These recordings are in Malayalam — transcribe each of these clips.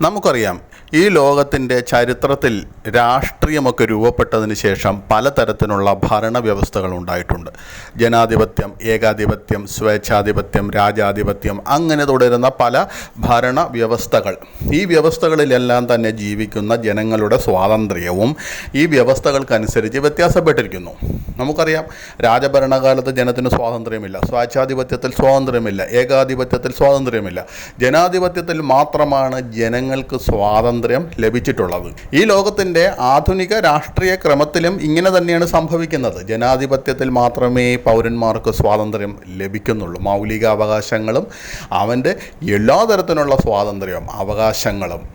നമുക്കറിയാം. ഈ ലോകത്തിന്റെ ചരിത്രത്തിൽ രാഷ്ട്രീയമൊക്കെ രൂപപ്പെട്ടതിന് ശേഷം പലതരത്തിലുള്ള ഭരണവ്യവസ്ഥകൾ ഉണ്ടായിട്ടുണ്ട്. ജനാധിപത്യം ഏകാധിപത്യം സ്വേച്ഛാധിപത്യം രാജാധിപത്യം അങ്ങനെ തുടരുന്ന പല ഭരണ വ്യവസ്ഥകൾ ഈ വ്യവസ്ഥകളിലെല്ലാം തന്നെ ജീവിക്കുന്ന ജനങ്ങളുടെ സ്വാതന്ത്ര്യവും ഈ വ്യവസ്ഥകൾക്കനുസരിച്ച് വ്യത്യാസപ്പെട്ടിരിക്കുന്നു. നമുക്കറിയാം രാജഭരണകാലത്ത് ജനത്തിന് സ്വാതന്ത്ര്യമില്ല. സ്വേച്ഛാധിപത്യത്തിൽ സ്വാതന്ത്ര്യമില്ല. ഏകാധിപത്യത്തിൽ സ്വാതന്ത്ര്യമില്ല. ജനാധിപത്യത്തിൽ മാത്രമാണ് ജനങ്ങൾക്ക് സ്വാതന്ത്ര്യം ലഭിച്ചിട്ടുള്ളത്. ഈ ലോകത്തിന്റെ ആധുനിക രാഷ്ട്രീയ ക്രമത്തിലും ഇങ്ങനെ തന്നെയാണ് സംഭവിക്കുന്നത്. ജനാധിപത്യത്തിൽ മാത്രമേ പൗരന്മാർക്ക് സ്വാതന്ത്ര്യം ലഭിക്കുന്നുള്ളൂ. മൗലിക അവകാശങ്ങളും അവന്റെ എല്ലാ തരത്തിലുള്ള സ്വാതന്ത്ര്യവും അവകാശങ്ങളും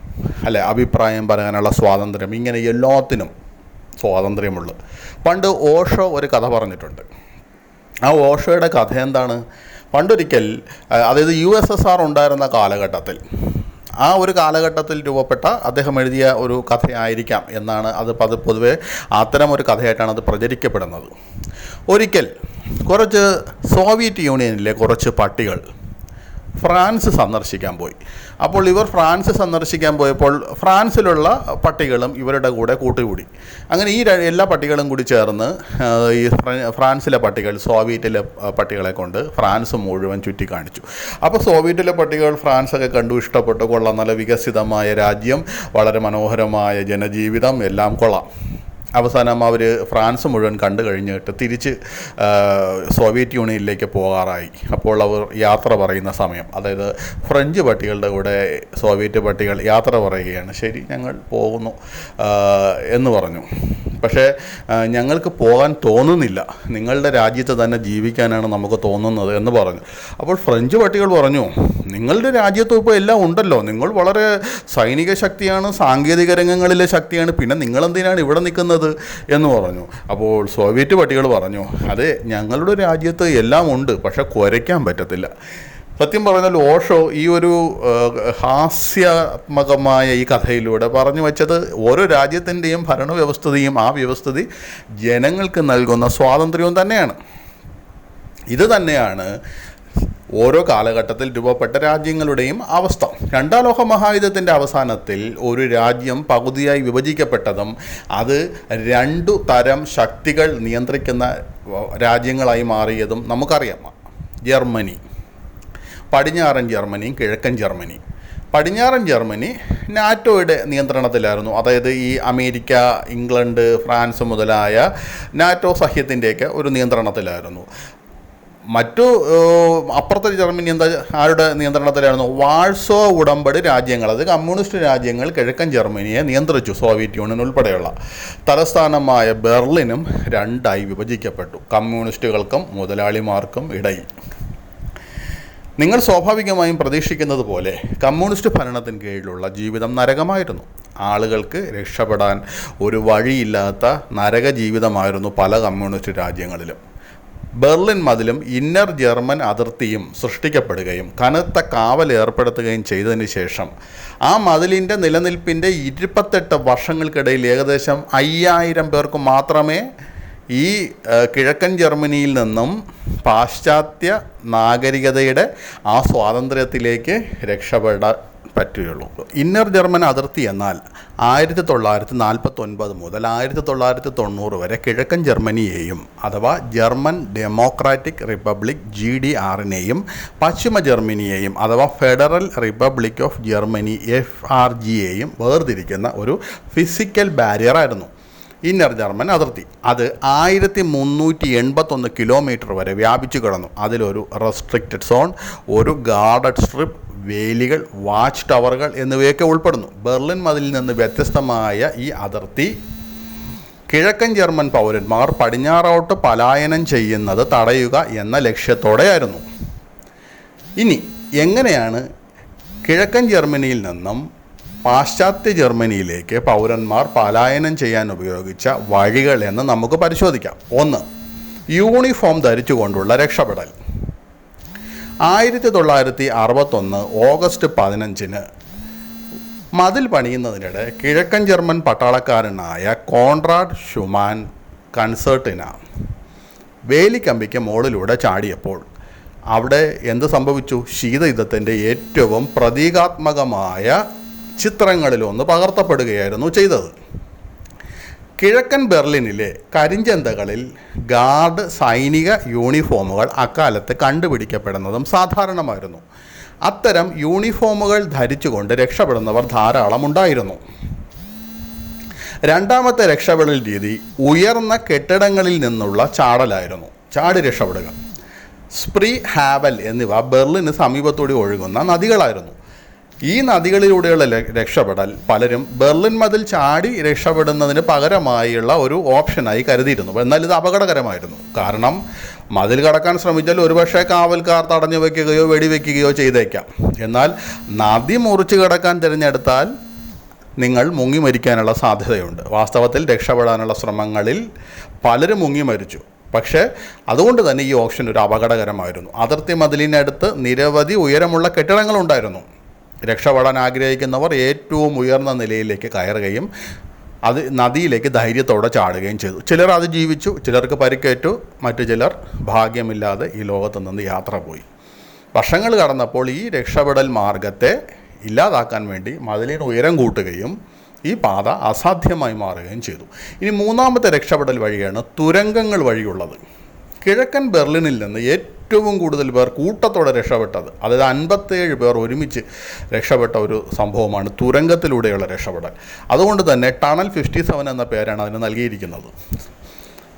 അല്ലെ അഭിപ്രായം പറയാനുള്ള സ്വാതന്ത്ര്യം ഇങ്ങനെ എല്ലാത്തിനും സ്വാതന്ത്ര്യമുള്ളു. പണ്ട് ഓഷോ ഒരു കഥ പറഞ്ഞിട്ടുണ്ട്. ആ ഓഷോയുടെ കഥ എന്താണ്? പണ്ടൊരിക്കൽ അതായത് യു എസ് എസ് ആർ ഉണ്ടായിരുന്ന കാലഘട്ടത്തിൽ ആ ഒരു കാലഘട്ടത്തിൽ രൂപപ്പെട്ട അദ്ദേഹം എഴുതിയ ഒരു കഥയായിരിക്കാം എന്നാണ് അത് പത് പൊതുവെ അത്തരം ഒരു കഥയായിട്ടാണ് അത് പ്രചരിക്കപ്പെടുന്നത്. ഒരിക്കൽ കുറച്ച് സോവിയറ്റ് യൂണിയനിലെ കുറച്ച് പട്ടികൾ ഫ്രാൻസ് സന്ദർശിക്കാൻ പോയി. അപ്പോൾ ഇവർ ഫ്രാൻസ് സന്ദർശിക്കാൻ പോയപ്പോൾ ഫ്രാൻസിലുള്ള പട്ടികളും ഇവരുടെ കൂടെ കൂട്ടുകൂടി. അങ്ങനെ ഈ എല്ലാ പട്ടികളും കൂടി ചേർന്ന് ഈ ഫ്രാൻസിലെ പട്ടികൾ സോവിയറ്റിലെ പട്ടികളെ കൊണ്ട് ഫ്രാൻസ് മുഴുവൻ ചുറ്റിക്കാണിച്ചു. അപ്പോൾ സോവിയറ്റിലെ പട്ടികൾ ഫ്രാൻസൊക്കെ കണ്ടു ഇഷ്ടപ്പെട്ടു. കൊള്ളാം നല്ല വികസിതമായ രാജ്യം വളരെ മനോഹരമായ ജനജീവിതം എല്ലാം കൊള്ളാം. അവസാനം അവർ ഫ്രാൻസ് മുഴുവൻ കണ്ടു കഴിഞ്ഞിട്ട് തിരിച്ച് സോവിയറ്റ് യൂണിയനിലേക്ക് പോകാറായി. അപ്പോൾ അവർ യാത്ര പറയുന്ന സമയം അതായത് ഫ്രഞ്ച് പട്ടികളുടെ കൂടെ സോവിയറ്റ് പട്ടികൾ യാത്ര പറയുകയാണ്. ശരി ഞങ്ങൾ പോകുന്നു എന്ന് പറഞ്ഞു. പക്ഷേ ഞങ്ങൾക്ക് പോകാൻ തോന്നുന്നില്ല. നിങ്ങളുടെ രാജ്യത്ത് തന്നെ ജീവിക്കാനാണ് നമുക്ക് തോന്നുന്നത് എന്ന് പറഞ്ഞു. അപ്പോൾ ഫ്രഞ്ച് പട്ടികൾ പറഞ്ഞു നിങ്ങളുടെ രാജ്യത്തും ഇപ്പോൾ എല്ലാം ഉണ്ടല്ലോ. നിങ്ങൾ വളരെ സൈനിക ശക്തിയാണ് സാങ്കേതിക രംഗങ്ങളിലെ ശക്തിയാണ്. പിന്നെ നിങ്ങളെന്തിനാണ് ഇവിടെ നിൽക്കുന്നത് എന്ന് പറഞ്ഞു. അപ്പോൾ സോവിയറ്റ് പട്ടികൾ പറഞ്ഞു അതെ ഞങ്ങളുടെ രാജ്യത്ത് എല്ലാം ഉണ്ട് പക്ഷെ കുരയ്ക്കാൻ പറ്റത്തില്ല. സത്യം പറഞ്ഞാൽ ഓഷോ ഈ ഒരു ഹാസ്യാത്മകമായ ഈ കഥയിലൂടെ പറഞ്ഞു വെച്ചത് ഓരോ രാജ്യത്തിന്റെയും ഭരണവ്യവസ്ഥതയും ആ വ്യവസ്ഥിതി ജനങ്ങൾക്ക് നൽകുന്ന സ്വാതന്ത്ര്യവും തന്നെയാണ്. ഇത് തന്നെയാണ് ഓരോ കാലഘട്ടത്തിൽ രൂപപ്പെട്ട രാജ്യങ്ങളുടെയും അവസ്ഥ. രണ്ടാം ലോക മഹായുദ്ധത്തിന്റെ അവസാനത്തിൽ ഒരു രാജ്യം പകുതിയായി വിഭജിക്കപ്പെട്ടതും അത് രണ്ടു തരം ശക്തികൾ നിയന്ത്രിക്കുന്ന രാജ്യങ്ങളായി മാറിയതും നമുക്കറിയാം. ജർമ്മനി പടിഞ്ഞാറൻ ജർമ്മനിയും കിഴക്കൻ ജർമ്മനി. പടിഞ്ഞാറൻ ജർമ്മനി നാറ്റോയുടെ നിയന്ത്രണത്തിലായിരുന്നു. അതായത് ഈ അമേരിക്ക ഇംഗ്ലണ്ട് ഫ്രാൻസ് മുതലായ നാറ്റോ സഖ്യത്തിന്റെയൊക്കെ ഒരു നിയന്ത്രണത്തിലായിരുന്നു. മറ്റു അപ്പുറത്തെ ജർമ്മനി എന്താ ആരുടെ നിയന്ത്രണത്തിലായിരുന്നു? വാഴ്സോ ഉടമ്പടി രാജ്യങ്ങൾ അത് കമ്മ്യൂണിസ്റ്റ് രാജ്യങ്ങൾ കിഴക്കൻ ജർമ്മനിയെ നിയന്ത്രിച്ചു സോവിയറ്റ് യൂണിയൻ ഉൾപ്പെടെയുള്ള. തലസ്ഥാനമായ ബെർലിനും രണ്ടായി വിഭജിക്കപ്പെട്ടു. കമ്മ്യൂണിസ്റ്റുകൾക്കും മുതലാളിമാർക്കും ഇടയിൽ. നിങ്ങൾ സ്വാഭാവികമായും പ്രതീക്ഷിക്കുന്നത് പോലെ കമ്മ്യൂണിസ്റ്റ് ഭരണത്തിന് കീഴിലുള്ള ജീവിതം നരകമായിരുന്നു. ആളുകൾക്ക് രക്ഷപ്പെടാൻ ഒരു വഴിയില്ലാത്ത നരക ജീവിതമായിരുന്നു പല കമ്മ്യൂണിസ്റ്റ് രാജ്യങ്ങളിലും. ബെർലിൻ മതിലും ഇന്നർ ജർമ്മൻ അതിർത്തിയും സൃഷ്ടിക്കപ്പെടുകയും കനത്ത കാവൽ ഏർപ്പെടുത്തുകയും ചെയ്തതിന് ശേഷം ആ മതിലിന്റെ നിലനിൽപ്പിന്റെ ഇരുപത്തെട്ട് വർഷങ്ങൾക്കിടയിൽ ഏകദേശം അയ്യായിരം പേർക്ക് മാത്രമേ ഈ കിഴക്കൻ ജർമ്മനിയിൽ നിന്നും പാശ്ചാത്യ നാഗരികതയുടെ ആ സ്വാതന്ത്ര്യത്തിലേക്ക് രക്ഷപ്പെടാൻ പറ്റുകയുള്ളൂ. ഇന്നർ ജർമ്മൻ അതിർത്തി എന്നാൽ ആയിരത്തി തൊള്ളായിരത്തി നാൽപ്പത്തി ഒൻപത് മുതൽ ആയിരത്തി തൊള്ളായിരത്തി തൊണ്ണൂറ് വരെ കിഴക്കൻ ജർമ്മനിയെയും അഥവാ German democratic republic G D ആറിനെയും പശ്ചിമ ജർമ്മനിയെയും അഥവാ federal republic of Germany F R ജിയെയും വേർതിരിക്കുന്ന ഒരു ഫിസിക്കൽ ബാരിയറായിരുന്നു ഇന്നർ ജർമ്മൻ അതിർത്തി. അത് ആയിരത്തി മുന്നൂറ്റി എൺപത്തൊന്ന് കിലോമീറ്റർ വരെ വ്യാപിച്ചു കിടന്നു. അതിലൊരു റെസ്ട്രിക്റ്റഡ് സോൺ ഒരു ഗാർഡഡ് സ്ട്രിപ്പ് വേലികൾ വാച്ച് ടവറുകൾ എന്നിവയൊക്കെ ഉൾപ്പെടുന്നു. ബെർലിൻ മതിലിൽ നിന്ന് വ്യത്യസ്തമായ ഈ അതിർത്തി കിഴക്കൻ ജർമ്മൻ പൗരന്മാർ പടിഞ്ഞാറോട്ട് പലായനം ചെയ്യുന്നത് തടയുക എന്ന ലക്ഷ്യത്തോടെയായിരുന്നു. ഇനി എങ്ങനെയാണ് കിഴക്കൻ ജർമ്മനിയിൽ നിന്നും പാശ്ചാത്യ ജർമ്മനിയിലേക്ക് പൗരന്മാർ പലായനം ചെയ്യാൻ ഉപയോഗിച്ച വഴികൾ എന്ന് നമുക്ക് പരിശോധിക്കാം. ഒന്ന് യൂണിഫോം ധരിച്ചുകൊണ്ടുള്ള രക്ഷപ്പെടൽ. ആയിരത്തി തൊള്ളായിരത്തി അറുപത്തൊന്ന് ഓഗസ്റ്റ് പതിനഞ്ചിന് മതിൽ പണിയുന്നതിനിടെ കിഴക്കൻ ജർമ്മൻ പട്ടാളക്കാരനായ കോൺറാഡ് ഷുമാൻ കൺസേർട്ടിന വേലിക്കമ്പിക്ക് മുകളിലൂടെ ചാടിയപ്പോൾ അവിടെ എന്ത് സംഭവിച്ചു? ശീതയുദ്ധത്തിന്റെ ഏറ്റവും പ്രതീകാത്മകമായ ചിത്രങ്ങളിലൊന്ന് പകർത്തപ്പെടുകയായിരുന്നു ചെയ്തത്. കിഴക്കൻ ബെർലിനിലെ കരിഞ്ചന്തകളിൽ ഗാർഡ് സൈനിക യൂണിഫോമുകൾ അക്കാലത്ത് കണ്ടുപിടിക്കപ്പെടുന്നതും സാധാരണമായിരുന്നു. അത്തരം യൂണിഫോമുകൾ ധരിച്ചുകൊണ്ട് രക്ഷപ്പെടുന്നവർ ധാരാളം ഉണ്ടായിരുന്നു. രണ്ടാമത്തെ രക്ഷപ്പെടൽ രീതി ഉയർന്ന കെട്ടിടങ്ങളിൽ നിന്നുള്ള ചാടലായിരുന്നു. ചാടി രക്ഷപ്പെടുക. സ്പ്രീ ഹാവൽ എന്നിവ ബെർലിന് സമീപത്തോടെ ഒഴുകുന്ന നദികളായിരുന്നു. ഈ നദികളിലൂടെയുള്ള രക്ഷപ്പെടൽ പലരും ബെർലിൻ മതിൽ ചാടി രക്ഷപ്പെടുന്നതിന് പകരമായുള്ള ഒരു ഓപ്ഷനായി കരുതിയിരുന്നു. എന്നാൽ ഇത് അപകടകരമായിരുന്നു. കാരണം മതിൽ കടക്കാൻ ശ്രമിച്ചാൽ ഒരുപക്ഷെ കാവൽക്കാർ തടഞ്ഞു വയ്ക്കുകയോ വെടിവെക്കുകയോ ചെയ്തേക്കാം. എന്നാൽ നദി മുറിച്ച് കടക്കാൻ തിരഞ്ഞെടുത്താൽ നിങ്ങൾ മുങ്ങി മരിക്കാനുള്ള സാധ്യതയുണ്ട്. വാസ്തവത്തിൽ രക്ഷപ്പെടാനുള്ള ശ്രമങ്ങളിൽ പലരും മുങ്ങി മരിച്ചു. പക്ഷേ അതുകൊണ്ട് തന്നെ ഈ ഓപ്ഷൻ ഒരു അപകടകരമായിരുന്നു. അതിർത്തി മതിലിനടുത്ത് നിരവധി ഉയരമുള്ള കെട്ടിടങ്ങളുണ്ടായിരുന്നു. രക്ഷപ്പെടാൻ ആഗ്രഹിക്കുന്നവർ ഏറ്റവും ഉയർന്ന നിലയിലേക്ക് കയറുകയും അത് നദിയിലേക്ക് ധൈര്യത്തോടെ ചാടുകയും ചെയ്തു. ചിലർ അത് ജീവിച്ചു ചിലർക്ക് പരിക്കേറ്റു മറ്റു ചിലർ ഭാഗ്യമില്ലാതെ ഈ ലോകത്ത് നിന്ന് യാത്ര പോയി. വർഷങ്ങൾ കടന്നപ്പോൾ ഈ രക്ഷപ്പെടൽ മാർഗത്തെ ഇല്ലാതാക്കാൻ വേണ്ടി മതിലിന് ഉയരം കൂട്ടുകയും ഈ പാത അസാധ്യമായി മാറുകയും ചെയ്തു. ഇനി മൂന്നാമത്തെ രക്ഷപ്പെടൽ വഴിയാണ് തുരങ്കങ്ങൾ വഴിയുള്ളത്. കിഴക്കൻ ബെർലിനിൽ നിന്ന് ഏറ്റവും കൂടുതൽ പേർ കൂട്ടത്തോടെ രക്ഷപ്പെട്ടത് അതായത് അൻപത്തേഴ് പേർ ഒരുമിച്ച് രക്ഷപ്പെട്ട ഒരു സംഭവമാണ് തുരങ്കത്തിലൂടെയുള്ള രക്ഷപ്പെടൽ. അതുകൊണ്ട് തന്നെ ടണൽ ഫിഫ്റ്റി സെവൻ എന്ന പേരാണ് അതിന് നൽകിയിരിക്കുന്നത്.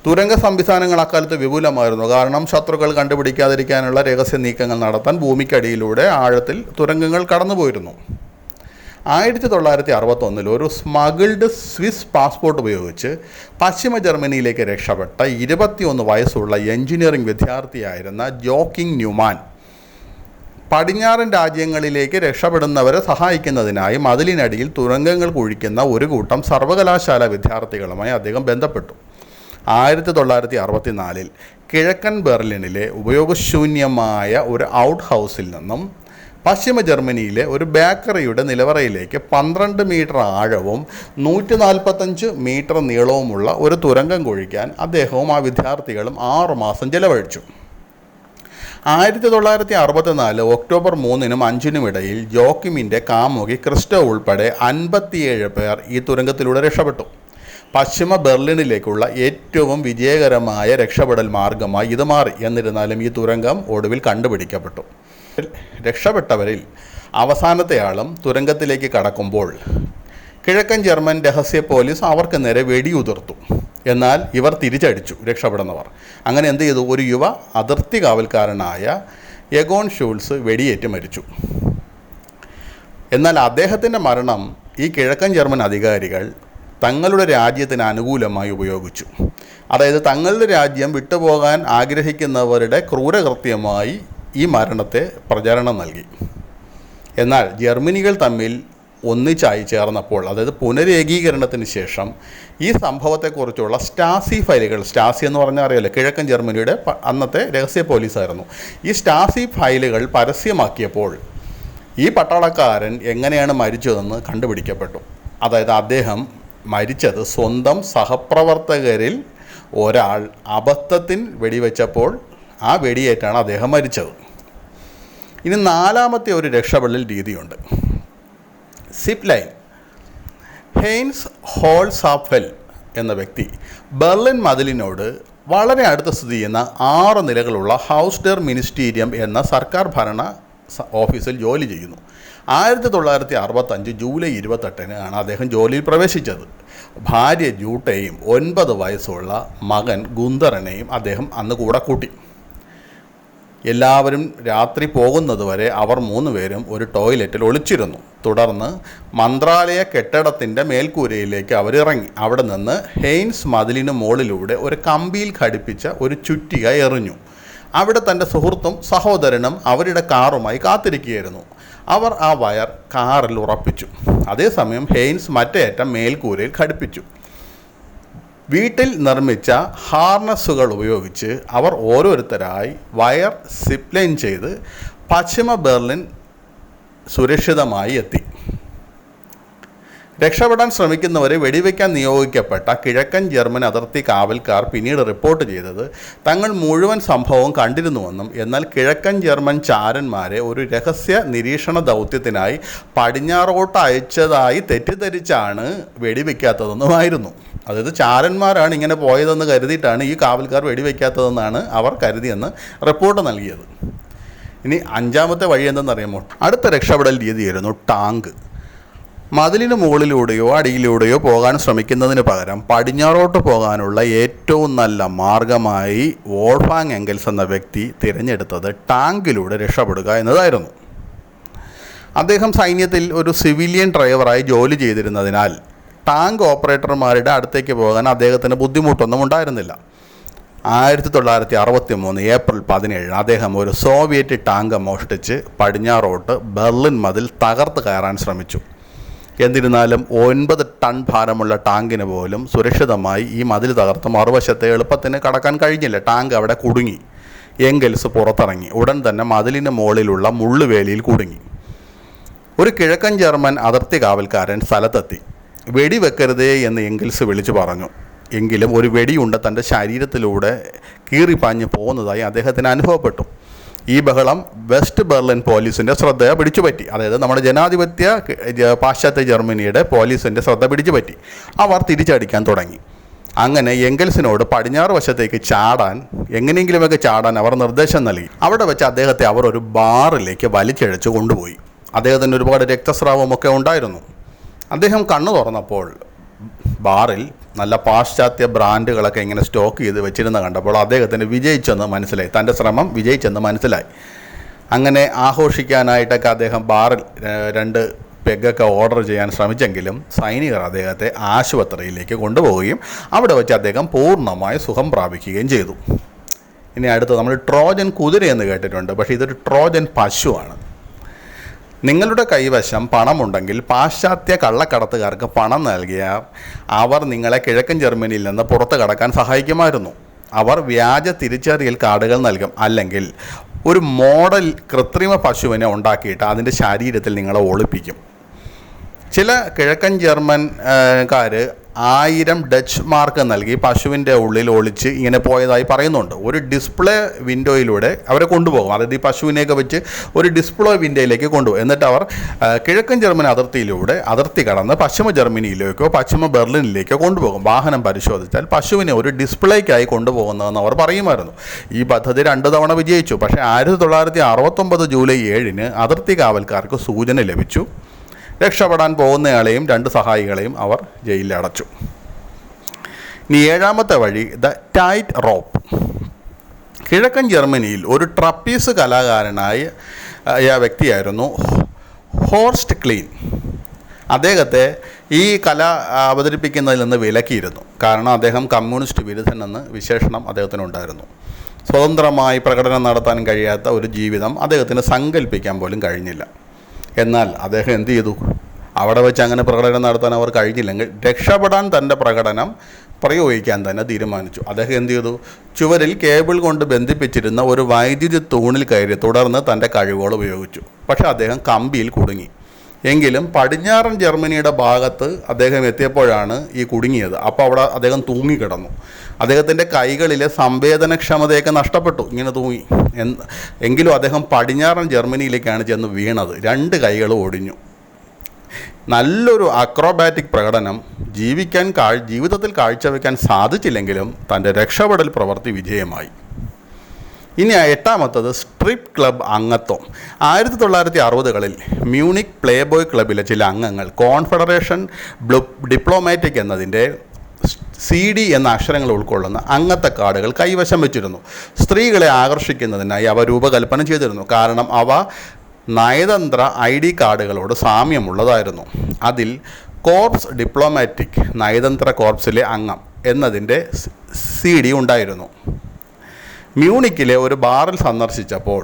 തുരങ്ക സംവിധാനങ്ങൾ അക്കാലത്ത് വിപുലമായിരുന്നു. കാരണം ശത്രുക്കൾ കണ്ടുപിടിക്കാതിരിക്കാനുള്ള രഹസ്യ നീക്കങ്ങൾ നടത്താൻ ഭൂമിക്കടിയിലൂടെ ആഴത്തിൽ തുരങ്കങ്ങൾ കടന്നുപോയിരുന്നു. ആയിരത്തി തൊള്ളായിരത്തി അറുപത്തൊന്നിൽ ഒരു സ്മഗിൾഡ് സ്വിസ് പാസ്പോർട്ട് ഉപയോഗിച്ച് പശ്ചിമ ജർമ്മനിയിലേക്ക് രക്ഷപ്പെട്ട ഇരുപത്തിയൊന്ന് വയസ്സുള്ള എഞ്ചിനീയറിംഗ് വിദ്യാർത്ഥിയായിരുന്ന ജോക്കിംഗ് ന്യൂമാൻ പടിഞ്ഞാറൻ രാജ്യങ്ങളിലേക്ക് രക്ഷപ്പെടുന്നവരെ സഹായിക്കുന്നതിനായി മതിലിനടിയിൽ തുരങ്കങ്ങൾ കുഴിക്കുന്ന ഒരു കൂട്ടം സർവകലാശാല വിദ്യാർത്ഥികളുമായി അദ്ദേഹം ബന്ധപ്പെട്ടു. ആയിരത്തി തൊള്ളായിരത്തി അറുപത്തിനാലിൽ കിഴക്കൻ ബെർലിനിലെ ഉപയോഗശൂന്യമായ ഒരു ഔട്ട് ഹൗസിൽ നിന്നും പശ്ചിമ ജർമ്മനിയിലെ ഒരു ബേക്കറിയുടെ നിലവറയിലേക്ക് പന്ത്രണ്ട് മീറ്റർ ആഴവും നൂറ്റി നാൽപ്പത്തഞ്ച് മീറ്റർ നീളവുമുള്ള ഒരു തുരങ്കം കുഴിക്കാൻ അദ്ദേഹവും ആ വിദ്യാർത്ഥികളും ആറുമാസം ചെലവഴിച്ചു. ആയിരത്തി തൊള്ളായിരത്തി അറുപത്തിനാല് ഒക്ടോബർ മൂന്നിനും അഞ്ചിനും ഇടയിൽ ജോക്കിമിന്റെ കാമുകി ക്രിസ്റ്റോ ഉൾപ്പെടെ അൻപത്തിയേഴ് പേർ ഈ തുരങ്കത്തിലൂടെ രക്ഷപ്പെട്ടു. പശ്ചിമ ബെർലിനിലേക്കുള്ള ഏറ്റവും വിജയകരമായ രക്ഷപ്പെടൽ മാർഗമായി ഇത് മാറി. എന്നിരുന്നാലും ഈ തുരങ്കം ഒടുവിൽ കണ്ടുപിടിക്കപ്പെട്ടു. രക്ഷപ്പെട്ടവരിൽ അവസാനത്തെയാളും തുരങ്കത്തിലേക്ക് കടക്കുമ്പോൾ കിഴക്കൻ ജർമ്മൻ രഹസ്യ പോലീസ് അവർക്ക് നേരെ വെടിയുതിർത്തു. എന്നാൽ ഇവർ തിരിച്ചടിച്ചു രക്ഷപ്പെടുന്നവർ. അങ്ങനെ എന്ത് ചെയ്തു? ഒരു യുവ അതിർത്തി കാവൽക്കാരനായ യഗോൺ ഷൂൾസ് വെടിയേറ്റ് മരിച്ചു. എന്നാൽ അദ്ദേഹത്തിന്റെ മരണം ഈ കിഴക്കൻ ജർമ്മൻ അധികാരികൾ തങ്ങളുടെ രാജ്യത്തിന് അനുകൂലമായി ഉപയോഗിച്ചു. അതായത് തങ്ങളുടെ രാജ്യം വിട്ടുപോകാൻ ആഗ്രഹിക്കുന്നവരുടെ ക്രൂരകൃത്യമായി ഈ മരണത്തെ പ്രചരണം നൽകി. എന്നാൽ ജർമ്മനികൾ തമ്മിൽ ഒന്നിച്ചായി ചേർന്നപ്പോൾ അതായത് പുനരേകീകരണത്തിന് ശേഷം ഈ സംഭവത്തെക്കുറിച്ചുള്ള സ്റ്റാസി ഫയലുകൾ സ്റ്റാസി എന്ന് പറഞ്ഞാൽ അറിയാലോ കിഴക്കൻ ജർമ്മനിയുടെ അന്നത്തെ രഹസ്യ പോലീസായിരുന്നു. ഈ സ്റ്റാസി ഫയലുകൾ പരസ്യമാക്കിയപ്പോൾ ഈ പട്ടാളക്കാരൻ എങ്ങനെയാണ് മരിച്ചതെന്ന് കണ്ടുപിടിക്കപ്പെട്ടു. അതായത് അദ്ദേഹം മരിച്ചത് സ്വന്തം സഹപ്രവർത്തകരിൽ ഒരാൾ അബദ്ധത്തിൽ വെടിവെച്ചപ്പോൾ ആ വെടിയേറ്റാണ് അദ്ദേഹം മരിച്ചത്. ഇനി നാലാമത്തെ ഒരു രക്ഷപ്പെടൽ രീതിയുണ്ട്. സിപ്പ് ലൈൻ ഹെയ്ൻസ് ഹോൾസാഫെൽ എന്ന വ്യക്തി ബെർലിൻ മതിലിനോട് വളരെ അടുത്ത് സ്ഥിതി ചെയ്യുന്ന ആറ് നിലകളുള്ള ഹൗസ് ഡെർ മിനിസ്റ്റീരിയം എന്ന സർക്കാർ ഭരണ ഓഫീസിൽ ജോലി ചെയ്യുന്നു. ആയിരത്തി തൊള്ളായിരത്തി അറുപത്തഞ്ച് ജൂലൈ ഇരുപത്തെട്ടിന് ആണ് അദ്ദേഹം ജോലിയിൽ പ്രവേശിച്ചത്. ഭാര്യ ജൂട്ടയും ഒൻപത് വയസ്സുള്ള മകൻ ഗുന്ദറിനെയും അദ്ദേഹം അന്ന് കൂടെ കൂട്ടി. എല്ലാവരും രാത്രി പോകുന്നത് വരെ അവർ മൂന്ന് പേരും ഒരു ടോയ്ലറ്റിൽ ഒളിച്ചിരുന്നു. തുടർന്ന് മന്ത്രാലയ കെട്ടിടത്തിന്റെ മേൽക്കൂരയിലേക്ക് അവർ ഇറങ്ങി. അവിടെ നിന്ന് ഹെയ്ൻസ് മതിലിന് മുകളിലൂടെ ഒരു കമ്പിയിൽ ഘടിപ്പിച്ച ഒരു ചുറ്റിക എറിഞ്ഞു. അവിടെ തന്റെ സുഹൃത്തും സഹോദരനും അവരുടെ കാറുമായി കാത്തിരിക്കുകയായിരുന്നു. അവർ ആ വയർ കാറിൽ ഉറപ്പിച്ചു. അതേസമയം ഹെയ്ൻസ് മറ്റേ അറ്റം മേൽക്കൂരയിൽ ഘടിപ്പിച്ചു. വീട്ടിൽ നിർമ്മിച്ച ഹാർനസ്സുകൾ ഉപയോഗിച്ച് അവർ ഓരോരുത്തരായി വയർ സിപ്ലൈൻ ചെയ്ത് പശ്ചിമ ബെർലിൻ സുരക്ഷിതമായി എത്തി. രക്ഷപ്പെടാൻ ശ്രമിക്കുന്നവരെ വെടിവെക്കാൻ നിയോഗിക്കപ്പെട്ട കിഴക്കൻ ജർമ്മൻ അതിർത്തി കാവൽക്കാർ പിന്നീട് റിപ്പോർട്ട് ചെയ്തത് തങ്ങൾ മുഴുവൻ സംഭവം കണ്ടിരുന്നുവെന്നും എന്നാൽ കിഴക്കൻ ജർമ്മൻ ചാരന്മാരെ ഒരു രഹസ്യ നിരീക്ഷണ ദൗത്യത്തിനായി പടിഞ്ഞാറോട്ട് അയച്ചതായി തെറ്റിദ്ധരിച്ചാണ് വെടിവെക്കാത്തതെന്നുമായിരുന്നു. അതായത് ചാരന്മാരാണ് ഇങ്ങനെ പോയതെന്ന് കരുതിയിട്ടാണ് ഈ കാവൽക്കാർ വെടിവെക്കാത്തതെന്നാണ് അവർ കരുതിയെന്ന് റിപ്പോർട്ട് നൽകിയത്. ഇനി അഞ്ചാമത്തെ വഴി എന്തെന്നറിയാമോ? അടുത്ത രക്ഷപ്പെടൽ രീതിയായിരുന്നു ടാങ്ക്. മതിലിന് മുകളിലൂടെയോ അടിയിലൂടെയോ പോകാൻ ശ്രമിക്കുന്നതിന് പകരം പടിഞ്ഞാറോട്ട് പോകാനുള്ള ഏറ്റവും നല്ല മാർഗമായി വോൾഫാങ് എങ്കൽസ് എന്ന വ്യക്തി തിരഞ്ഞെടുത്തത് ടാങ്കിലൂടെ രക്ഷപ്പെടുക എന്നതായിരുന്നു. അദ്ദേഹം സൈന്യത്തിൽ ഒരു സിവിലിയൻ ഡ്രൈവറായി ജോലി ചെയ്തിരുന്നതിനാൽ ടാങ്ക് ഓപ്പറേറ്റർമാരുടെ അടുത്തേക്ക് പോകാൻ അദ്ദേഹത്തിന് ബുദ്ധിമുട്ടൊന്നും ഉണ്ടായിരുന്നില്ല. ആയിരത്തി തൊള്ളായിരത്തി അറുപത്തി മൂന്ന് ഏപ്രിൽ പതിനേഴിന് അദ്ദേഹം ഒരു സോവിയറ്റ് ടാങ്ക് മോഷ്ടിച്ച് പടിഞ്ഞാറോട്ട് ബെർലിൻ മതിൽ തകർത്ത് കയറാൻ ശ്രമിച്ചു. എന്നിരുന്നാലും ഒൻപത് ടൺ ഭാരമുള്ള ടാങ്കിന് പോലും സുരക്ഷിതമായി ഈ മതിൽ തകർത്ത് മറുവശത്തെ എളുപ്പത്തിന് കടക്കാൻ കഴിഞ്ഞില്ല. ടാങ്ക് അവിടെ കുടുങ്ങി. എങ്കിൽസ് പുറത്തിറങ്ങി. ഉടൻ തന്നെ മതിലിന് മുകളിലുള്ള മുള്ളുവേലിയിൽ കുടുങ്ങി. ഒരു കിഴക്കൻ ജർമ്മൻ അതിർത്തി കാവൽക്കാരൻ സ്ഥലത്തെത്തി. വെടിവെക്കരുതേ എന്ന് എങ്കിൽസ് വിളിച്ചു പറഞ്ഞു. എങ്കിലും ഒരു വെടിയുണ്ട തന്റെ ശരീരത്തിലൂടെ കീറിപ്പാഞ്ഞ് പോകുന്നതായി അദ്ദേഹത്തിന് അനുഭവപ്പെട്ടു. ഈ ബഹളം വെസ്റ്റ് ബെർലിൻ പോലീസിന്റെ ശ്രദ്ധ പിടിച്ചുപറ്റി അതായത് നമ്മുടെ ജനാധിപത്യ പാശ്ചാത്യ ജർമ്മനിയുടെ പോലീസിന്റെ ശ്രദ്ധ പിടിച്ചുപറ്റി അവർ തിരിച്ചടിക്കാൻ തുടങ്ങി. അങ്ങനെ എങ്കൽസിനോട് പടിഞ്ഞാറ് വശത്തേക്ക് ചാടാൻ എങ്ങനെയെങ്കിലുമൊക്കെ ചാടാൻ അവർ നിർദ്ദേശം നൽകി. അവിടെ വെച്ച് അദ്ദേഹത്തെ അവർ ഒരു ബാറിലേക്ക് വലിച്ചഴച്ച് കൊണ്ടുപോയി. അദ്ദേഹത്തിന് ഒരുപാട് രക്തസ്രാവമൊക്കെ ഉണ്ടായിരുന്നു. അദ്ദേഹം കണ്ണു തുറന്നപ്പോൾ ബാറിൽ നല്ല പാശ്ചാത്യ ബ്രാൻഡുകളൊക്കെ ഇങ്ങനെ സ്റ്റോക്ക് ചെയ്ത് വെച്ചിരുന്ന കണ്ടപ്പോൾ അദ്ദേഹത്തിന് വിജയിച്ചെന്ന് മനസ്സിലായി. തന്റെ ശ്രമം വിജയിച്ചെന്ന് മനസ്സിലായി. അങ്ങനെ ആഘോഷിക്കാനായിട്ടൊക്കെ അദ്ദേഹം ബാറിൽ രണ്ട് പെഗൊക്കെ ഓർഡർ ചെയ്യാൻ ശ്രമിച്ചെങ്കിലും സൈനികർ അദ്ദേഹത്തെ ആശുപത്രിയിലേക്ക് കൊണ്ടുപോവുകയും അവിടെ വെച്ച് അദ്ദേഹം പൂർണമായി സുഖം പ്രാപിക്കുകയും ചെയ്തു. ഇനി അടുത്ത് നമ്മൾ ട്രോജൻ കുതിരയെന്ന് കേട്ടിട്ടുണ്ട്. പക്ഷേ ഇതൊരു ട്രോജൻ പശുവാണ്. നിങ്ങളുടെ കൈവശം പണമുണ്ടെങ്കിൽ പാശ്ചാത്യ കള്ളക്കടത്തുകാർക്ക് പണം നൽകിയാൽ അവർ നിങ്ങളെ കിഴക്കൻ ജർമ്മനിയിൽ നിന്ന് പുറത്ത് കടക്കാൻ സഹായിക്കുമായിരുന്നു. അവർ വ്യാജ തിരിച്ചറിയൽ കാർഡുകൾ നൽകും. അല്ലെങ്കിൽ ഒരു മോഡൽ കൃത്രിമ പശുവിനെ ഉണ്ടാക്കിയിട്ട് അതിന്റെ ശരീരത്തിൽ നിങ്ങളെ ഒളിപ്പിക്കും. ചില കിഴക്കൻ ജർമ്മൻ കാർ ആയിരം ഡച്ച് മാർക്ക് നൽകി പശുവിന്റെ ഉള്ളിൽ ഒളിച്ച് ഇങ്ങനെ പോയതായി പറയുന്നുണ്ട്. ഒരു ഡിസ്പ്ലേ വിൻഡോയിലൂടെ അവരെ കൊണ്ടുപോകും. അതായത് ഈ പശുവിനെയൊക്കെ വെച്ച് ഒരു ഡിസ്പ്ലേ വിൻഡോയിലേക്ക് കൊണ്ടുപോകും. എന്നിട്ട് അവർ കിഴക്കൻ ജർമ്മൻ അതിർത്തിയിലൂടെ അതിർത്തി കടന്ന് പശ്ചിമ ജർമ്മനിയിലേക്കോ പശ്ചിമ ബെർലിനിലേക്കോ കൊണ്ടുപോകും. വാഹനം പരിശോധിച്ചാൽ പശുവിനെ ഒരു ഡിസ്പ്ലേക്കായി കൊണ്ടുപോകുന്നതെന്ന് അവർ പറയുമായിരുന്നു. ഈ പദ്ധതി രണ്ടു തവണ വിജയിച്ചു. പക്ഷേ ആയിരത്തി തൊള്ളായിരത്തി അറുപത്തൊമ്പത് ജൂലൈ ഏഴിന് അതിർത്തി കാവൽക്കാർക്ക് സൂചന ലഭിച്ചു. രക്ഷപ്പെടാൻ പോകുന്നയാളെയും രണ്ട് സഹായികളെയും അവർ ജയിലിൽ അടച്ചു. ഇനി ഏഴാമത്തെ വഴി ദ ടൈറ്റ് റോപ്പ്. കിഴക്കൻ ജർമ്മനിയിൽ ഒരു ട്രപ്പീസ് കലാകാരനായ വ്യക്തിയായിരുന്നു ഹോർസ്റ്റ് ക്ലീൻ. അദ്ദേഹത്തെ ഈ കല അവതരിപ്പിക്കുന്നതിൽ നിന്ന് വിലക്കിയിരുന്നു. കാരണം അദ്ദേഹം കമ്മ്യൂണിസ്റ്റ് വിരുദ്ധൻ എന്ന് വിശേഷണം അദ്ദേഹത്തിനുണ്ടായിരുന്നു. സ്വതന്ത്രമായി പ്രകടനം നടത്താൻ കഴിയാത്ത ഒരു ജീവിതം അദ്ദേഹത്തിന് സങ്കല്പിക്കാൻ പോലും കഴിഞ്ഞില്ല. എന്നാൽ അദ്ദേഹം എന്ത് ചെയ്തു? അവിടെ വെച്ച് അങ്ങനെ പ്രകടനം നടത്താൻ അവർ കഴിഞ്ഞില്ലെങ്കിൽ രക്ഷപ്പെടാൻ തന്റെ പ്രകടനം പ്രയോഗിക്കാൻ തന്നെ തീരുമാനിച്ചു. അദ്ദേഹം എന്ത് ചെയ്തു? ചുവരിൽ കേബിൾ കൊണ്ട് ബന്ധിപ്പിച്ചിരുന്ന ഒരു വൈദ്യുതി തൂണിൽ കയറി തുടർന്ന് തന്റെ കഴിവുകൾ ഉപയോഗിച്ചു. പക്ഷേ അദ്ദേഹം കമ്പിയിൽ കുടുങ്ങി. എങ്കിലും പടിഞ്ഞാറൻ ജർമ്മനിയുടെ ഭാഗത്ത് അദ്ദേഹം എത്തിയപ്പോഴാണ് ഈ കുടുങ്ങിയത്. അപ്പോൾ അവിടെ അദ്ദേഹം തൂങ്ങിക്കിടന്നു. അദ്ദേഹത്തിന്റെ കൈകളിലെ സംവേദനക്ഷമതയൊക്കെ നഷ്ടപ്പെട്ടു. ഇങ്ങനെ തൂങ്ങി. എങ്കിലും അദ്ദേഹം പടിഞ്ഞാറൻ ജർമ്മനിയിലേക്കാണ് ചെന്ന് വീണത്. രണ്ട് കൈകളും ഒടിഞ്ഞു. നല്ലൊരു അക്രോബാറ്റിക് പ്രകടനം. ജീവിക്കാൻ കാഴ് ജീവിതത്തിൽ കാഴ്ചവെക്കാൻ സാധിച്ചില്ലെങ്കിലും തന്റെ രക്ഷപ്പെടൽ പ്രവൃത്തി വിജയമായി. ഇനി എട്ടാമത്തത് സ്ട്രിപ്പ് ക്ലബ് അംഗത്വം. ആയിരത്തി തൊള്ളായിരത്തി അറുപതുകളിൽ മ്യൂണിക് പ്ലേ ബോയ് ക്ലബിലെ ചില അംഗങ്ങൾ കോൺഫെഡറേഷൻ ഡിപ്ലോമാറ്റിക് എന്നതിന്റെ സി ഡി എന്ന അക്ഷരങ്ങൾ ഉൾക്കൊള്ളുന്ന അംഗത്തെ കാർഡുകൾ കൈവശം വെച്ചിരുന്നു. സ്ത്രീകളെ ആകർഷിക്കുന്നതിനായി അവ രൂപകൽപ്പന ചെയ്തിരുന്നു. കാരണം അവ നയതന്ത്ര ഐ ഡി കാർഡുകളോട് സാമ്യമുള്ളതായിരുന്നു. അതിൽ കോർപ്സ് ഡിപ്ലോമാറ്റിക് നയതന്ത്ര കോർപ്സിലെ അംഗം എന്നതിന്റെ സി ഡി ഉണ്ടായിരുന്നു. മ്യൂണിക്കിലെ ഒരു ബാറിൽ സന്ദർശിച്ചപ്പോൾ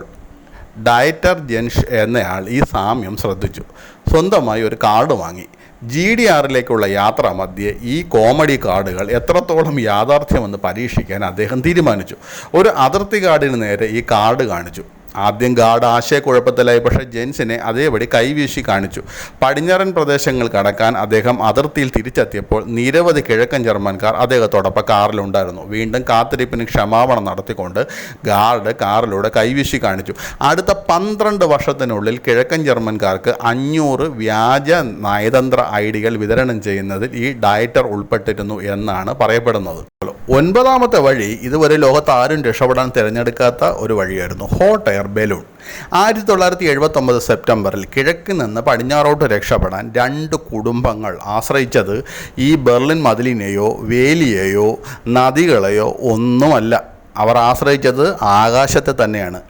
ഡയറ്റർ ജെൻഷ് എന്നയാൾ ഈ സാമ്യം ശ്രദ്ധിച്ചു. സ്വന്തമായി ഒരു കാർഡ് വാങ്ങി. ജി ഡി ആറിലേക്കുള്ള യാത്ര മധ്യേ ഈ കോമഡി കാർഡുകൾ എത്രത്തോളം യാഥാർത്ഥ്യമെന്ന് പരീക്ഷിക്കാൻ അദ്ദേഹം തീരുമാനിച്ചു. ഒരു അതിർത്തി കാർഡിന് നേരെ ഈ കാർഡ് കാണിച്ചു. ആദ്യം ഗാർഡ് ആശയക്കുഴപ്പത്തിലായി പക്ഷേ ജെൻസിനെ അതേപടി കൈവീശി കാണിച്ചു. പടിഞ്ഞാറൻ പ്രദേശങ്ങൾ കടക്കാൻ അദ്ദേഹം അതിർത്തിയിൽ തിരിച്ചെത്തിയപ്പോൾ നിരവധി കിഴക്കൻ ജർമ്മൻകാർ അദ്ദേഹത്തോടൊപ്പം കാറിലുണ്ടായിരുന്നു. വീണ്ടും കാത്തിരിപ്പിന് ക്ഷമാപണം നടത്തിക്കൊണ്ട് ഗാർഡ് കാറിലൂടെ കൈവീശി കാണിച്ചു. അടുത്ത പന്ത്രണ്ട് വർഷത്തിനുള്ളിൽ കിഴക്കൻ ജർമ്മൻകാർക്ക് അഞ്ഞൂറ് വ്യാജ നയതന്ത്ര ഐ ഡികൾ വിതരണം ചെയ്യുന്നതിൽ ഈ ഡയറ്റർ ഉൾപ്പെട്ടിരുന്നു എന്നാണ് പറയപ്പെടുന്നത്. ഒൻപതാമത്തെ വഴി ഇതുവരെ ലോകത്ത് ആരും രക്ഷപ്പെടാൻ തിരഞ്ഞെടുക്കാത്ത ഒരു വഴിയായിരുന്നു. Hot air balloon. ആയിരത്തി തൊള്ളായിരത്തി എഴുപത്തൊമ്പത് സെപ്റ്റംബറിൽ കിഴക്ക് നിന്ന് പടിഞ്ഞാറോട്ട് രക്ഷപ്പെടാൻ രണ്ട് കുടുംബങ്ങൾ ആശ്രയിച്ചത് ഈ ബെർലിൻ മതിലിനെയോ വേലിയെയോ നദികളെയോ ഒന്നുമല്ല. അവർ ആശ്രയിച്ചത് ആകാശത്തെ തന്നെയാണ്.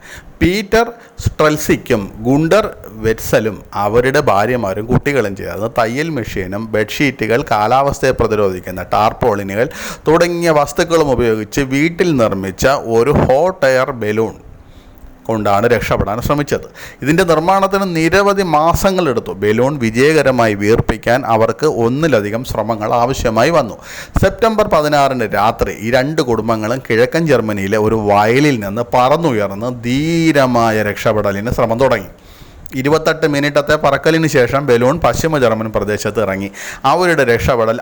പീറ്റർ സ്ട്രെൽസിക്കും ഗുണ്ടർ വെറ്റ്സലും അവരുടെ ഭാര്യമാരും കുട്ടികളും ചേർന്ന് തയ്യൽ മെഷീനും ബെഡ്ഷീറ്റുകൾ കാലാവസ്ഥയെ പ്രതിരോധിക്കുന്ന ടാർപോളിനുകൾ തുടങ്ങിയ വസ്തുക്കളും ഉപയോഗിച്ച് വീട്ടിൽ നിർമ്മിച്ച ഒരു ഹോട്ട് എയർ ബലൂൺ. കൊണ്ടാണ് രക്ഷപ്പെടാൻ ശ്രമിച്ചത്. ഇതിന്റെ നിർമ്മാണത്തിന് നിരവധി മാസങ്ങളെടുത്തു ബലൂൺ വിജയകരമായി വീർപ്പിക്കാൻ അവർക്ക് ഒന്നിലധികം ശ്രമങ്ങൾ ആവശ്യമായി വന്നു. സെപ്റ്റംബർ പതിനാറിന് രാത്രി ഈ രണ്ട് കുടുംബങ്ങളും കിഴക്കൻ ജർമ്മനിയിലെ ഒരു വയലിൽ നിന്ന് പറന്നുയർന്ന് ധീരമായ രക്ഷപ്പെടലിന് ശ്രമം തുടങ്ങി. ഇരുപത്തെട്ട് മിനിറ്റത്തെ പറക്കലിന് ശേഷം ബലൂൺ പശ്ചിമ ജർമ്മൻ പ്രദേശത്ത് ഇറങ്ങി. അവരുടെ രക്ഷപ്പെടൽ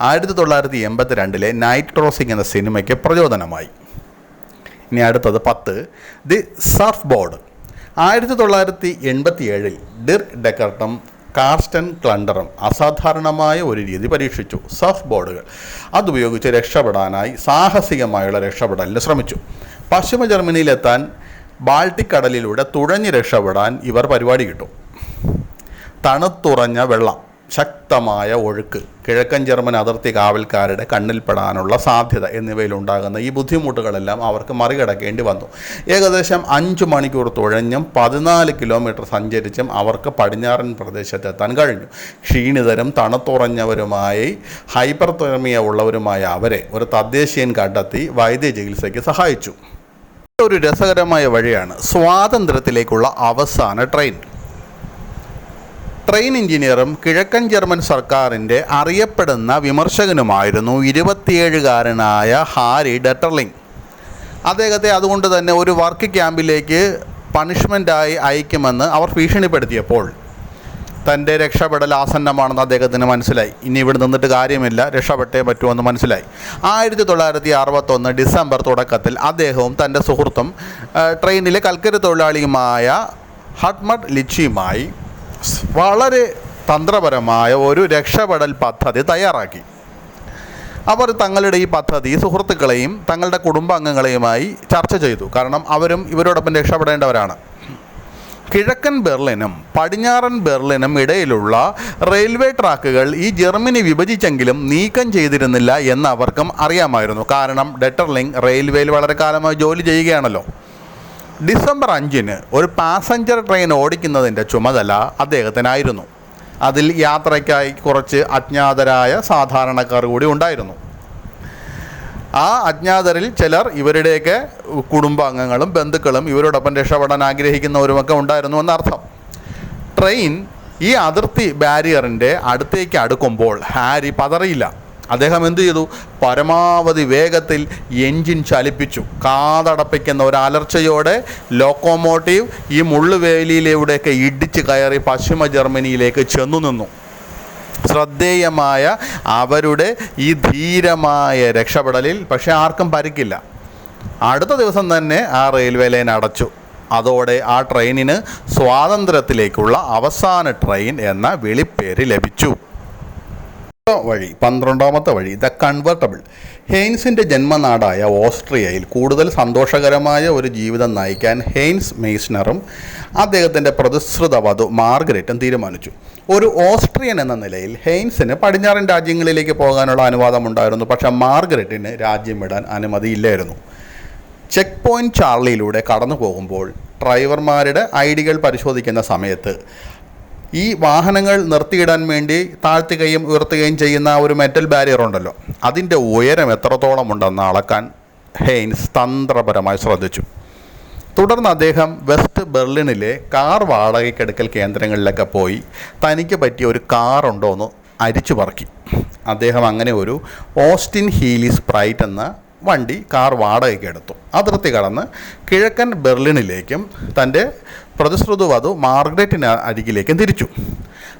ആയിരത്തി തൊള്ളായിരത്തി എൺപത്തി രണ്ടിലെ നൈറ്റ് ക്രോസിംഗ് എന്ന സിനിമയ്ക്ക് പ്രചോദനമായി. ഇനി അടുത്തത് പത്ത്. ദി സർഫ് ബോർഡ് ആയിരത്തി തൊള്ളായിരത്തി എൺപത്തി ഏഴിൽ ഡിർ ഡെക്കർട്ടും കാർസ്റ്റൻ ക്ലണ്ടറും അസാധാരണമായ ഒരു രീതി പരീക്ഷിച്ചു സർഫ് ബോർഡുകൾ അതുപയോഗിച്ച് രക്ഷപ്പെടാനായി സാഹസികമായുള്ള രക്ഷപ്പെടലിന് ശ്രമിച്ചു. പശ്ചിമ ജർമ്മനിയിലെത്താൻ ബാൾട്ടിക് കടലിലൂടെ തുഴഞ്ഞ് രക്ഷപ്പെടാൻ ഇവർ പരിപാടി കിട്ടും. തണുത്തുറഞ്ഞ വെള്ളം. ശക്തമായ ഒഴുക്ക് കിഴക്കൻ ജർമ്മൻ അതിർത്തി കാവൽക്കാരുടെ കണ്ണിൽപ്പെടാനുള്ള സാധ്യത എന്നിവയിലുണ്ടാകുന്ന ഈ ബുദ്ധിമുട്ടുകളെല്ലാം അവർക്ക് മറികടക്കേണ്ടി വന്നു. ഏകദേശം അഞ്ച് മണിക്കൂർ തുഴഞ്ഞും പതിനാല് കിലോമീറ്റർ സഞ്ചരിച്ചും അവർക്ക് പടിഞ്ഞാറൻ പ്രദേശത്തെത്താൻ കഴിഞ്ഞു. ക്ഷീണിതരും തണുത്തുറഞ്ഞവരുമായി ഹൈപ്പർ ഹൈപ്പർതെർമിയ ഉള്ളവരുമായ അവരെ ഒരു തദ്ദേശീയൻ കണ്ടെത്തി വൈദ്യ ചികിത്സയ്ക്ക് സഹായിച്ചു. ഒരു രസകരമായ വഴിയാണ്. സ്വാതന്ത്ര്യത്തിലേക്കുള്ള അവസാന ട്രെയിൻ. ട്രെയിൻ എഞ്ചിനീയറും കിഴക്കൻ ജർമ്മൻ സർക്കാരിന്റെ അറിയപ്പെടുന്ന വിമർശകനുമായിരുന്നു ഇരുപത്തിയേഴുകാരനായ ഹാരി ഡെറ്റർലിംഗ്. അദ്ദേഹത്തെ അതുകൊണ്ട് തന്നെ ഒരു വർക്ക് ക്യാമ്പിലേക്ക് പണിഷ്മെന്റായി അയക്കുമെന്ന് അവർ ഭീഷണിപ്പെടുത്തിയപ്പോൾ തന്റെ രക്ഷപ്പെടൽ ആസന്നമാണെന്ന് അദ്ദേഹത്തിന് മനസ്സിലായി. ഇനി ഇവിടെ നിന്നിട്ട് കാര്യമില്ല രക്ഷപ്പെട്ടേ പറ്റുമെന്ന് മനസ്സിലായി. ആയിരത്തി തൊള്ളായിരത്തി അറുപത്തൊന്ന് ഡിസംബർ തുടക്കത്തിൽ അദ്ദേഹവും തന്റെ സുഹൃത്തും ട്രെയിനിലെ കൽക്കരി തൊഴിലാളിയുമായ ഹട്ട്മഡ് ലിച്ചിയുമായി വളരെ തന്ത്രപരമായ ഒരു രക്ഷപ്പെടൽ പദ്ധതി തയ്യാറാക്കി. അവർ തങ്ങളുടെ ഈ പദ്ധതി സുഹൃത്തുക്കളെയും തങ്ങളുടെ കുടുംബാംഗങ്ങളെയുമായി ചർച്ച ചെയ്തു. കാരണം അവരും ഇവരോടൊപ്പം രക്ഷപ്പെടേണ്ടവരാണ്. കിഴക്കൻ ബെർലിനും പടിഞ്ഞാറൻ ബെർലിനും ഇടയിലുള്ള റെയിൽവേ ട്രാക്കുകൾ ഈ ജർമ്മനി വിഭജിച്ചെങ്കിലും നീക്കം ചെയ്തിരുന്നില്ല എന്ന് അവർക്കും അറിയാമായിരുന്നു. കാരണം ഡെറ്റർലിംഗ് റെയിൽവേയിൽ വളരെ കാലമായി ജോലി ചെയ്യുകയാണല്ലോ. ഡിസംബർ അഞ്ചിന് ഒരു പാസഞ്ചർ ട്രെയിൻ ഓടിക്കുന്നതിന്റെ ചുമതല അദ്ദേഹത്തിനായിരുന്നു. അതിൽ യാത്രയ്ക്കായി കുറച്ച് അജ്ഞാതരായ സാധാരണക്കാർ കൂടി ഉണ്ടായിരുന്നു. ആ അജ്ഞാതരിൽ ചിലർ ഇവരുടെയൊക്കെ കുടുംബാംഗങ്ങളും ബന്ധുക്കളും ഇവരോടൊപ്പം രക്ഷപ്പെടാൻ ആഗ്രഹിക്കുന്നവരുമൊക്കെ ഉണ്ടായിരുന്നു എന്നർത്ഥം. ട്രെയിൻ ഈ അതിർത്തി ബാരിയറിന്റെ അടുത്തേക്ക് അടുക്കുമ്പോൾ ഹാരി പതറിയില്ല. അദ്ദേഹം എന്തു ചെയ്തു? പരമാവധി വേഗത്തിൽ എൻജിൻ ചലിപ്പിച്ചു. കാതടപ്പിക്കുന്ന ഒരു അലർച്ചയോടെ ലോക്കോമോട്ടീവ് ഈ മുള്ളുവേലിയിലൂടെയൊക്കെ ഇടിച്ച് കയറി പശ്ചിമ ജർമ്മനിയിലേക്ക് ചെന്നു നിന്നു. ശ്രദ്ധേയമായ അവരുടെ ഈ ധീരമായ രക്ഷപ്പെടലിൽ പക്ഷേ ആർക്കും പരിക്കില്ല. അടുത്ത ദിവസം തന്നെ ആ റെയിൽവേ ലൈൻ അടച്ചു. അതോടെ ആ ട്രെയിനിന് സ്വാതന്ത്ര്യത്തിലേക്കുള്ള അവസാന ട്രെയിൻ എന്ന വിളിപ്പേര് ലഭിച്ചു. വഴി പന്ത്രണ്ടാമത്തെ വഴി ദ കൺവെർട്ടബിൾ ഹെയ്ൻസിന്റെ ജന്മനാടായ ഓസ്ട്രിയയിൽ കൂടുതൽ സന്തോഷകരമായ ഒരു ജീവിതം നയിക്കാൻ ഹെയ്ൻസ് മെയ്സ്നറും അദ്ദേഹത്തിന്റെ പ്രതിശ്രുത വധു മാർഗരറ്റും തീരുമാനിച്ചു. ഒരു ഓസ്ട്രിയൻ എന്ന നിലയിൽ ഹെയ്ൻസിന് പടിഞ്ഞാറൻ രാജ്യങ്ങളിലേക്ക് പോകാനുള്ള അനുവാദമുണ്ടായിരുന്നു. പക്ഷേ മാർഗരറ്റിന് രാജ്യം വിടാൻ അനുമതിയില്ലായിരുന്നു. ചെക്ക് പോയിന്റ് ചാർലിയിലൂടെ കടന്നു പോകുമ്പോൾ ഡ്രൈവർമാരുടെ ഐ ഡികൾ പരിശോധിക്കുന്ന സമയത്ത് ഈ വാഹനങ്ങൾ നിർത്തിയിടാൻ വേണ്ടി താഴ്ത്തുകയും ഉയർത്തുകയും ചെയ്യുന്ന ഒരു മെറ്റൽ ബാരിയർ ഉണ്ടല്ലോ. അതിന്റെ ഉയരം എത്രത്തോളം ഉണ്ടെന്ന് അളക്കാൻ ഹെയ്ൻസ് തന്ത്രപരമായി ശ്രദ്ധിച്ചു. തുടർന്ന് അദ്ദേഹം വെസ്റ്റ് ബെർലിനിലെ കാർ വാടകയ്ക്കെടുക്കൽ കേന്ദ്രങ്ങളിലൊക്കെ പോയി തനിക്ക് പറ്റിയ ഒരു കാർ ഉണ്ടോ എന്ന് അരിച്ചു പറക്കി. അദ്ദേഹം അങ്ങനെ ഒരു ഓസ്റ്റിൻ ഹീലി സ്പ്രൈറ്റ് എന്ന വണ്ടി കാർ വാടകയ്ക്ക് എടുത്തു. അതിർത്തി കടന്ന് കിഴക്കൻ ബെർലിനിലേക്കും തന്റെ പ്രതിശ്രുത വധു മാർഗ്രറ്റിന് അരികിലേക്കും തിരിച്ചു.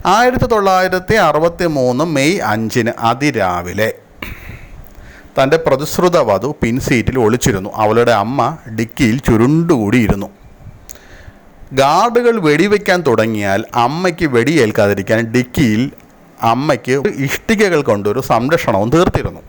ആയിരത്തി തൊള്ളായിരത്തി അറുപത്തി മൂന്ന് മെയ് അഞ്ചിന് അതിരാവിലെ തന്റെ പ്രതിശ്രുത വധു പിൻസീറ്റിൽ ഒളിച്ചിരുന്നു. അവളുടെ അമ്മ ഡിക്കിയിൽ ചുരുണ്ടുകൂടിയിരുന്നു. ഗാർഡുകൾ വെടിവെക്കാൻ തുടങ്ങിയാൽ അമ്മയ്ക്ക് വെടിയേൽക്കാതിരിക്കാൻ ഡിക്കിയിൽ അമ്മയ്ക്ക് ഇഷ്ടികകൾ കൊണ്ടൊരു സംരക്ഷണവും തീർത്തിരുന്നു.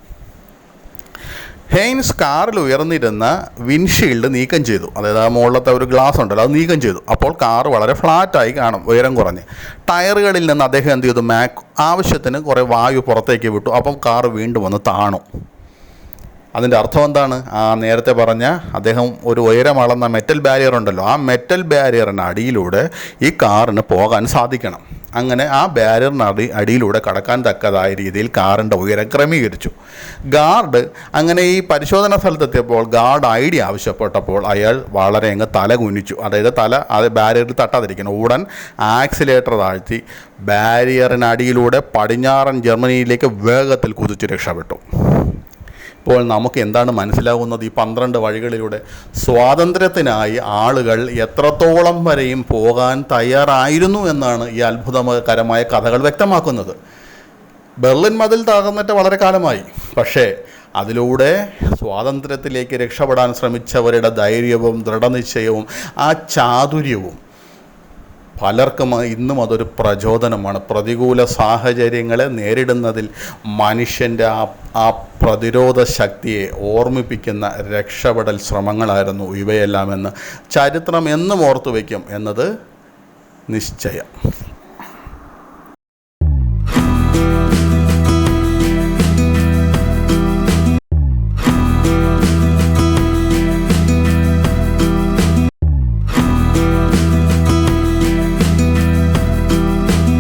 ഹെയ്ൻസ് കാറിൽ ഉയർന്നിരുന്ന വിൻഷീൽഡ് നീക്കം ചെയ്തു. അതായത് ആ മുകളിലത്തെ ഒരു ഗ്ലാസ് ഉണ്ടല്ലോ അത് നീക്കം ചെയ്തു. അപ്പോൾ കാർ വളരെ ഫ്ലാറ്റായി കാണും ഉയരം കുറഞ്ഞ്. ടയറുകളിൽ നിന്ന് അദ്ദേഹം എന്ത് ചെയ്തു? മാക് ആവശ്യത്തിന് കുറേ വായു പുറത്തേക്ക് വിട്ടു. അപ്പം കാർ വീണ്ടും വന്ന് താണു. അതിന്റെ അർത്ഥം എന്താണ്? ആ നേരത്തെ പറഞ്ഞ അദ്ദേഹം ഒരു ഉയരം അളന്ന മെറ്റൽ ബാരിയർ ഉണ്ടല്ലോ. ആ മെറ്റൽ ബാരിയറിന് അടിയിലൂടെ ഈ കാറിന് പോകാൻ സാധിക്കണം. അങ്ങനെ ആ ബാരിയറിന് അടി അടിയിലൂടെ കടക്കാൻ തക്കതായ രീതിയിൽ കാറിന്റെ ഉയരം ക്രമീകരിച്ചു. ഗാർഡ് അങ്ങനെ ഈ പരിശോധന സ്ഥലത്തെത്തിയപ്പോൾ ഗാർഡ് ഐ ഡി ആവശ്യപ്പെട്ടപ്പോൾ അയാൾ വളരെ അങ്ങ് തല കുനിച്ചു അതായത് തല അത് ബാരിയറിൽ തട്ടാതിരിക്കണം ഉടൻ ആക്സിലേറ്റർ താഴ്ത്തി ബാരിയറിനടിയിലൂടെ പടിഞ്ഞാറൻ ജർമ്മനിയിലേക്ക് വേഗത്തിൽ കുതിച്ചു രക്ഷപ്പെട്ടു. ഇപ്പോൾ നമുക്ക് എന്താണ് മനസ്സിലാകുന്നത് ഈ പന്ത്രണ്ട് വഴികളിലൂടെ? സ്വാതന്ത്ര്യത്തിനായി ആളുകൾ എത്രത്തോളം വരെയും പോകാൻ തയ്യാറായിരുന്നു എന്നാണ് ഈ അത്ഭുതകരമായ കഥകൾ വ്യക്തമാക്കുന്നത്. ബെർലിൻ മതിൽ തകർന്നിട്ട് വളരെ കാലമായി. പക്ഷേ അതിലൂടെ സ്വാതന്ത്ര്യത്തിലേക്ക് രക്ഷപ്പെടാൻ ശ്രമിച്ചവരുടെ ധൈര്യവും ദൃഢനിശ്ചയവും ആ ചാതുര്യവും പലർക്കും ഇന്നും അതൊരു പ്രചോദനമാണ്. പ്രതികൂല സാഹചര്യങ്ങളെ നേരിടുന്നതിൽ മനുഷ്യന്റെ ആ ആ പ്രതിരോധ ശക്തിയെ ഓർമ്മിപ്പിക്കുന്ന രക്ഷപ്പെടൽ ശ്രമങ്ങളായിരുന്നു ഇവയെല്ലാമെന്ന് ചരിത്രം എന്നും ഓർത്തു വയ്ക്കും എന്നത് നിശ്ചയം.